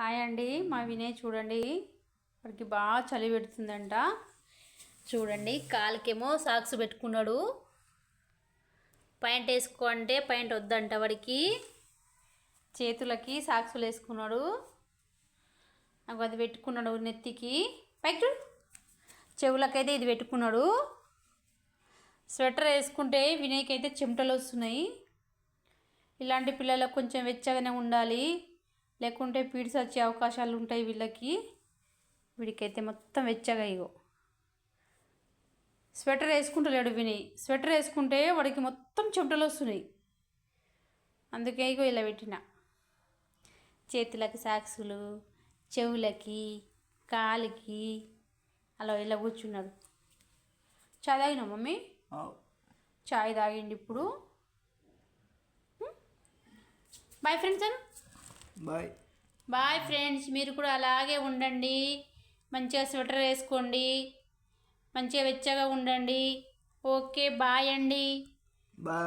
Hi అండి. మా వినయ్ చూడండి. వాడికి బాగా చలి పెడుతుందంట. చూడండి కాలుకేమో సాక్స్ పెట్టుకున్నాడు. పాయింట్ వేసుకో అంటే పాయింట్ వద్దంట వాడికి. చేతులకి సాక్సులు వేసుకున్నాడు. నాకు అది పెట్టుకున్నాడు నెత్తికి. పైకి చూడు. చెవులకైతే ఇది పెట్టుకున్నాడు. స్వెటర్ వేసుకుంటే వినయ్కి అయితే చెమటలు వస్తున్నాయి. ఇలాంటి పిల్లలకు కొంచెం వెచ్చగానే ఉండాలి. లేకుంటే పీడ్స్ వచ్చే అవకాశాలు ఉంటాయి వీళ్ళకి. వీడికైతే మొత్తం వెచ్చగా ఇగో. స్వెటర్ వేసుకుంటలేడు వినయ్ స్వెటర్ వేసుకుంటే వాడికి మొత్తం చెమటలు వస్తున్నాయి. అందుకే ఇగో ఇలా పెట్టిన. చేతులకి సాక్సులు చెవులకి కాలికి అలా ఇలా కూర్చున్నాడు. చాయ్ తాగినా మమ్మీ? చాయ్ తాగిండి ఇప్పుడు. Bye friends Anu bye. Bye friends మీరు కూడా అలాగే ఉండండి. మంచిగా స్వెటర్ వేసుకోండి. మంచిగా వెచ్చగా ఉండండి. ఓకే బాయ్ అండి. బాయ్.